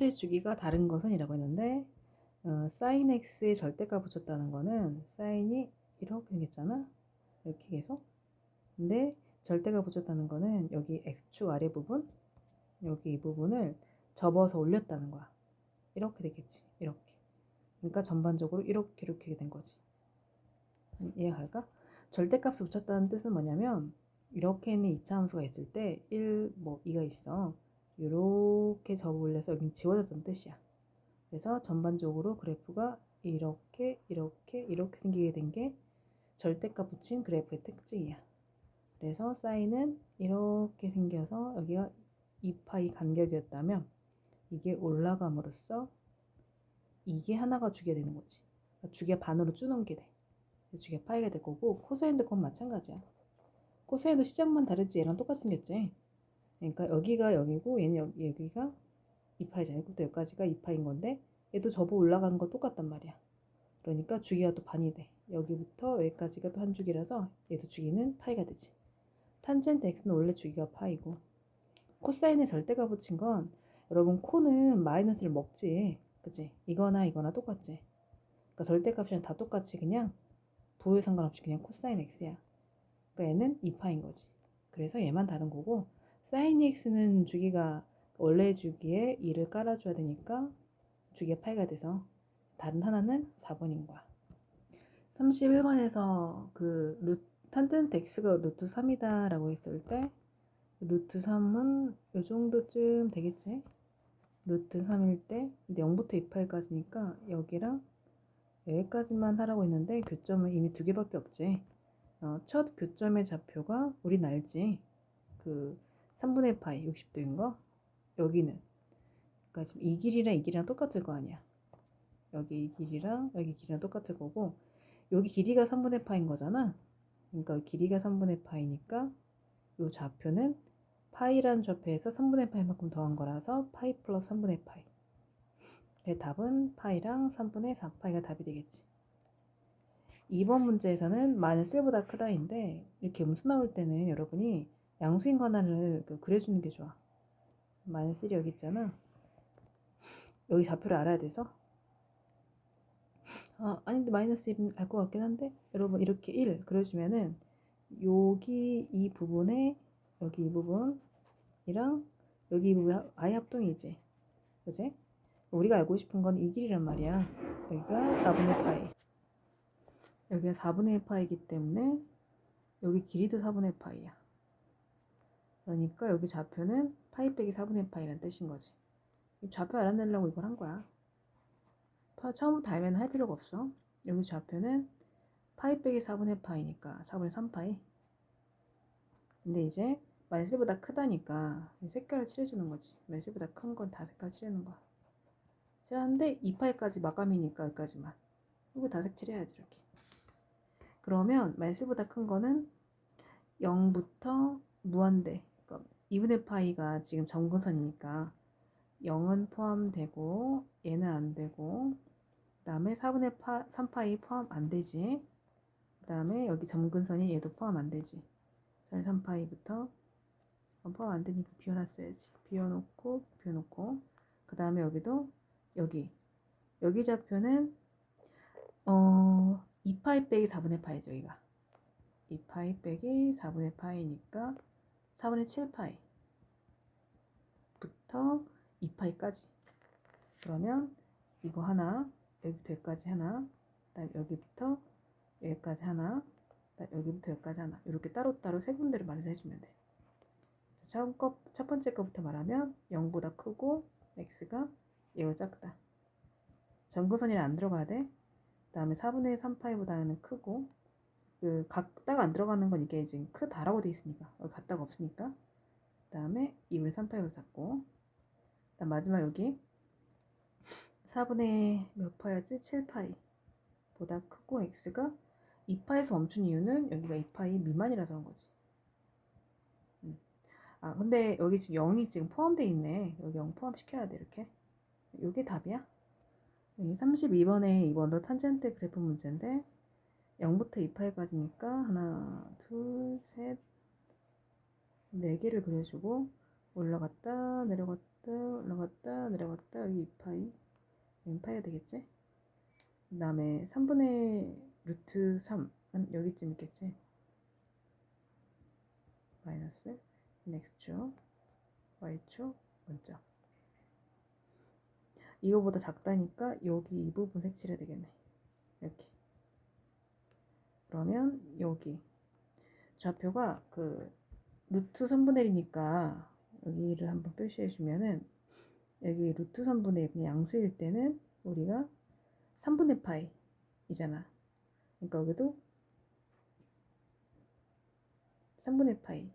루트의 주기가 다른 것은 이라고 했는데 어, 사인 x에 절대값 붙였다는 거는 사인이 이렇게 생겼잖아? 이렇게 계속? 근데 절대값 붙였다는 거는 여기 x축 아래 부분 여기 이 부분을 접어서 올렸다는 거야. 이렇게 되겠지 이렇게. 그러니까 전반적으로 이렇게 이렇게 된 거지. 음, 이해갈까? 절대값을 붙였다는 뜻은 뭐냐면 이렇게 있는 2차 함수가 있을 때 1, 뭐 2가 있어 이렇게 접어 올려서 여긴 지워졌다는 뜻이야 그래서 전반적으로 그래프가 이렇게 이렇게 이렇게 생기게 된 게 절대값 붙인 그래프의 특징이야. 그래서 사인은 이렇게 생겨서 여기가 2파이 간격이었다면 이게 올라감으로써 이게 하나가 주게 되는 거지. 그러니까 주게 반으로 줄는 게 돼. 주게 파이가 될 거고 코사인도 그건 마찬가지야. 코사인도 시작만 다르지 얘랑 똑같이 생겼지. 그러니까 여기가 여기고 얘는 여기, 여기가 2파이잖아. 여기부터 여기까지가 2파인 건데 얘도 접어 올라가는 거 똑같단 말이야. 그러니까 주기가 또 반이 돼. 여기부터 여기까지가 또 한 주기라서 얘도 주기는 파이가 되지. 탄젠트 x는 원래 주기가 파이고 코사인에 절대가 붙인 건 여러분 코는 마이너스를 먹지. 그치? 이거나 이거나 똑같지. 그러니까 절대값이랑 다 똑같이 그냥 부호에 상관없이 그냥 코사인 x야. 그러니까 얘는 2파인 거지. 그래서 얘만 다른 거고 x는 주기가 원래 주기에 2를 깔아줘야 되니까 주기가 파이가 돼서 다른 하나는 4번인 거야. 31번에서 그 루, 탄젠트 x가 루트 3이다 라고 했을 때 루트 3은 요 정도쯤 되겠지? 루트 3일 때 근데 0부터 2파이까지니까 여기랑 여기까지만 하라고 했는데 교점은 이미 두 개밖에 없지. 어, 첫 교점의 좌표가 우린 알지. 그 3분의 파이 60도인 거. 여기는 그러니까 지금 이 길이랑 이 길이랑 똑같을 거 아니야. 여기 이 길이랑 여기 길이랑 똑같을 거고 여기 길이가 3분의 파인 거잖아. 그러니까 길이가 3분의 파이니까 이 좌표는 파이란 좌표에서 3분의 파이만큼 더한 거라서 파이 플러스 3분의 파이. 그 답은 파이랑 3분의 4파이가 답이 되겠지. 2번 문제에서는 마이너스 1보다 크다인데 이렇게 음수 나올 때는 여러분이 양수인 관할을 그 그려주는 게 좋아. 마이너스 1이 여기 있잖아. 여기 좌표를 알아야 돼서 아, 아닌데 마이너스 1은 알 것 같긴 한데 여러분 이렇게 1 그려주면은 여기 이 부분에 여기 이 부분이랑 여기 이 부분 아예 합동이지 그지? 우리가 알고 싶은 건 이 길이란 말이야 여기가 4분의 파이 여기가 4분의 파이기 때문에 여기 길이도 4분의 파이야 그러니까 여기 좌표는 파이 빼기 4분의 파이라는 뜻인 거지 좌표 알아내려고 이걸 한 거야. 처음부터 알면 할 필요가 없어. 여기 좌표는 파이 빼기 4분의 파이니까 4분의 3파이. 근데 이제 마이너스보다 크다니까 색깔을 칠해주는 거지. 마이너스보다 큰 건 다 색깔 칠하는 거야. 칠하는데 2파이까지 마감이니까 여기까지만. 이거 다 색 칠해야지 이렇게. 그러면 마이너스보다 큰 거는 0부터 무한대. 그러니까 2분의 파이가 지금 점근선이니까 0은 포함되고 얘는 안 되고 그 다음에 4분의 파, 3파이 포함 안 되지. 그 다음에 여기 점근선이 얘도 포함 안 되지. 3파이부터 포함 안 되니까 비워놨어야지. 비워놓고 비워놓고. 그 다음에 여기도 여기. 여기 좌표는 어 2파이 빼기 4분의 파이죠 여기가. 2파이 빼기 4분의 파이니까 4분의 7파이 부터 2파이까지 그러면 이거 하나 여기부터 여기까지 하나 그다음 여기부터 여기까지 하나 그다음 여기부터 여기까지 하나 이렇게 따로따로 세 군데를 말을 해주면 돼. 첫, 거, 첫 번째 거부터 말하면 0보다 크고 x가 얘가 작다. 전구선이랑 안 들어가야 돼. 그 다음에 4분의 3파이보다는 크고 그 각다가 안 들어가는 건 이게 지금 크다라고 돼 있으니까 각다가 없으니까 그 다음에 2분의 3파이로 잡고 마지막 여기 4분의 몇 파였지? 7파이 보다 크고 x가 2파에서 멈춘 이유는 여기가 2파이 미만이라서 그런 거지. 음. 아 근데 여기 지금 0이 지금 포함되어 있네. 여기 0 포함시켜야 돼 이렇게. 이게 답이야. 여기 32번에 2번도 탄젠트 그래프 문제인데 0부터 2파이까지니까 하나, 둘, 셋, 네 개를 그려주고 올라갔다 내려갔다 올라갔다 내려갔다. 여기 2파이 여기 파이가 되겠지? 그 다음에 3분의 루트 3은 여기쯤 있겠지? 마이너스 x축 y축 원점. 이거보다 작다니까 여기 이 부분 색칠해야 되겠네. 이렇게 그러면 여기. 좌표가 그 루트 3분의 1이니까 여기를 한번 표시해 주면은 여기 루트 3분의 1이 양수일 때는 우리가 3분의 파이 이잖아. 그러니까 여기도 3분의 파이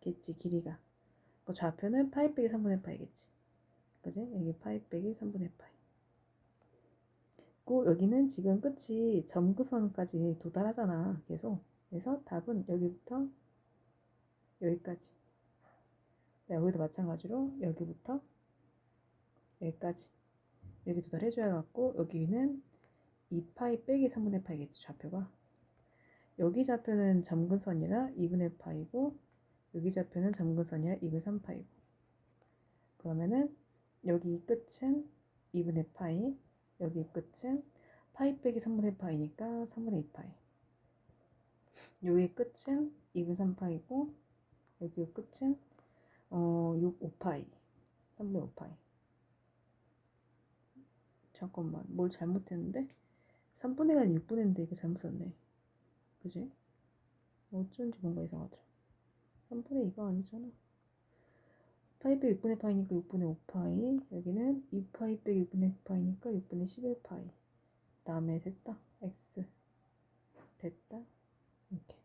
겠지 길이가. 그 좌표는 파이 빼기 3분의 파이겠지. 그지? 여기 파이 빼기 3분의 파이 고 여기는 지금 끝이 점그선까지 도달하잖아. 계속 그래서 답은 여기부터 여기까지. 네, 여기도 마찬가지로 여기부터 여기까지 여기 도달해 줘야 갖고 여기는 2파이 빼기 3분의 파이겠지 좌표가. 여기 좌표는 점근선이라 2분의 파이고 여기 좌표는 점근선이라 2분의 3파이고. 그러면은 여기 끝은 2분의 파이 여기 끝은 파이 빼기 3분의 파이니까 3분의 2파이. 여기 끝은 2분의 3파이고 여기 끝은 어, 6, 5파이. 3분의 5파이. 잠깐만 뭘 잘못했는데? 3분의 1은 6분의인데 이거 잘못 썼네. 그지? 어쩐지 뭔가 이상하더라. 3분의 2가 아니잖아 파이 빼기 6분의 파이니까 6분의 5파이. 여기는 2파이 빼기 6분의 파이니까 6분의 11파이. 다음에 됐다. X. 됐다. 이렇게.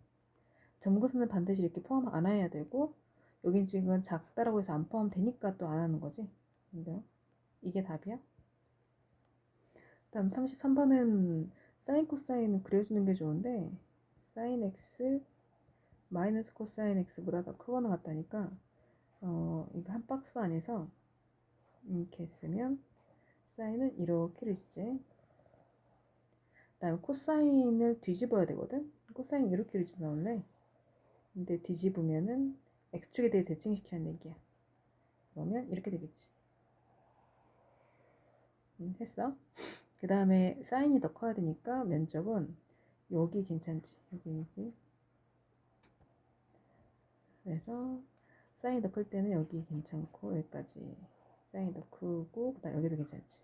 점구선은 반드시 이렇게 포함 안 해야 되고 여긴 지금 작다라고 해서 안 포함되니까 또 안 하는 거지? 근데요 이게 답이야? 다음 33번은 사인 코사인을 그려주는 게 좋은데 사인 x 마이너스 코사인 x보다 더 크거나 같다니까 어 이거 한 박스 안에서 이렇게 쓰면 사인은 이렇게 그리지 그다음에 코사인을 뒤집어야 되거든? 코사인 이렇게 그리지 나올래. 근데 뒤집으면은 x축에 대해 대칭시키는 얘기야. 그러면 이렇게 되겠지. 음, 했어? 그 다음에 사인이 더 커야 되니까 면적은 여기 괜찮지? 여기 여기. 그래서 사인이 더클 때는 여기 괜찮고 여기까지 사인이 더 크고 그다음 여기도 괜찮지.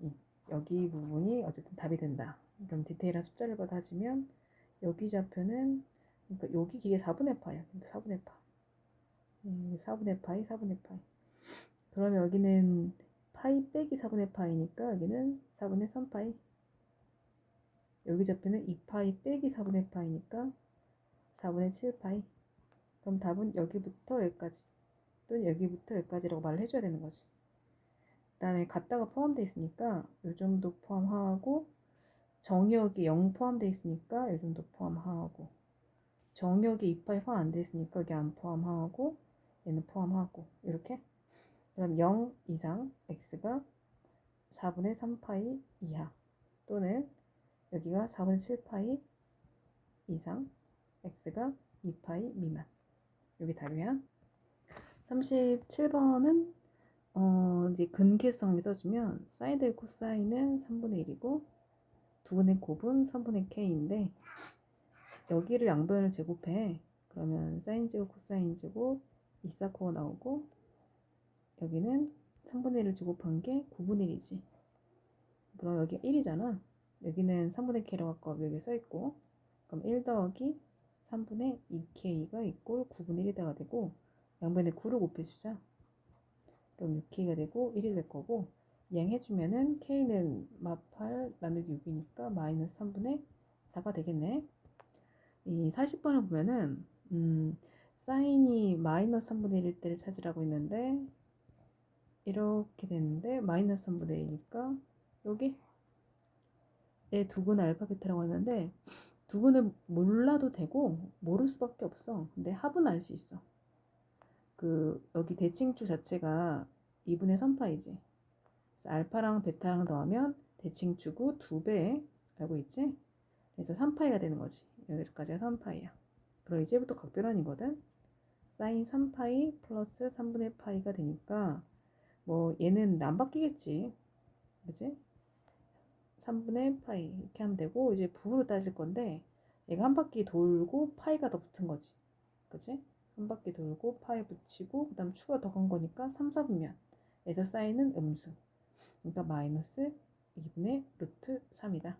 이, 여기 부분이 어쨌든 답이 된다. 그럼 디테일한 숫자를 받아주면 여기 좌표는 그러니까 여기 길이 4분의 파야 4분의 파. 4분의 파이 4분의 파이. 그러면 여기는 파이 빼기 4분의 파이니까 여기는 4분의 3파이. 여기 좌표는 2파이 빼기 4분의 파이니까 4분의 7파이 그럼 답은 여기부터 여기까지 또는 여기부터 여기까지라고 말을 해줘야 되는 거지. 그 다음에 같다가 포함되어 있으니까 요 정도 포함하고 정역이 0 포함되어 있으니까 요 정도 포함하고 정역이 2파이 포함 안 되어 있으니까 여기 안 포함하고 얘는 포함하고 이렇게. 그럼 0 이상 x가 4분의 3파이 이하 또는 여기가 4분의 7파이 이상 x가 2파이 미만 여기 답이야 37번은 어 이제 근계성을 써주면 사이드 코사인은 3분의 1이고 2분의 곱은 3분의 k인데 여기를 양변을 제곱해. 그러면 사인 제곱 코사인 제곱 2사코가 나오고 여기는 3분의 1을 제곱한 게 9분의 1이지. 그럼 여기가 1이잖아. 여기는 3분의 k라고 아까 여기 써있고. 그럼 1 더하기 3분의 2k가 있고 9분의 1이다가 되고 양변에 9를 곱해주자. 그럼 6k가 되고 1이 될 거고 이행 해주면은 k는 마8 나누기 6이니까 마이너스 3분의 4가 되겠네. 이 40번을 보면은 음, 사인이 마이너스 3분의 1일 때를 찾으라고 했는데 이렇게 됐는데 마이너스 3분의 1이니까 여기 에 두근 알파벳이라고 했는데 두근을 몰라도 되고 모를 수밖에 없어 근데 합은 알 수 있어 그 여기 대칭축 자체가 2분의 3파이지 알파랑 베타랑 더하면 대칭축우 2배 알고 있지? 그래서 3파이가 되는 거지 여기까지가 3파이야 그럼 이제부터 각변환이거든 사인 3파이 플러스 3분의 파이가 되니까 뭐 얘는 안 바뀌겠지. 그지? 3분의 파이 이렇게 하면 되고 이제 부호로 따질 건데 얘가 한 바퀴 돌고 파이가 더 붙은 거지. 그지? 한 바퀴 돌고 파이 붙이고 그 다음 추가 더 간 거니까 3, 4분면에서 사인은 음수. 그러니까 마이너스 2분의 루트 3이다.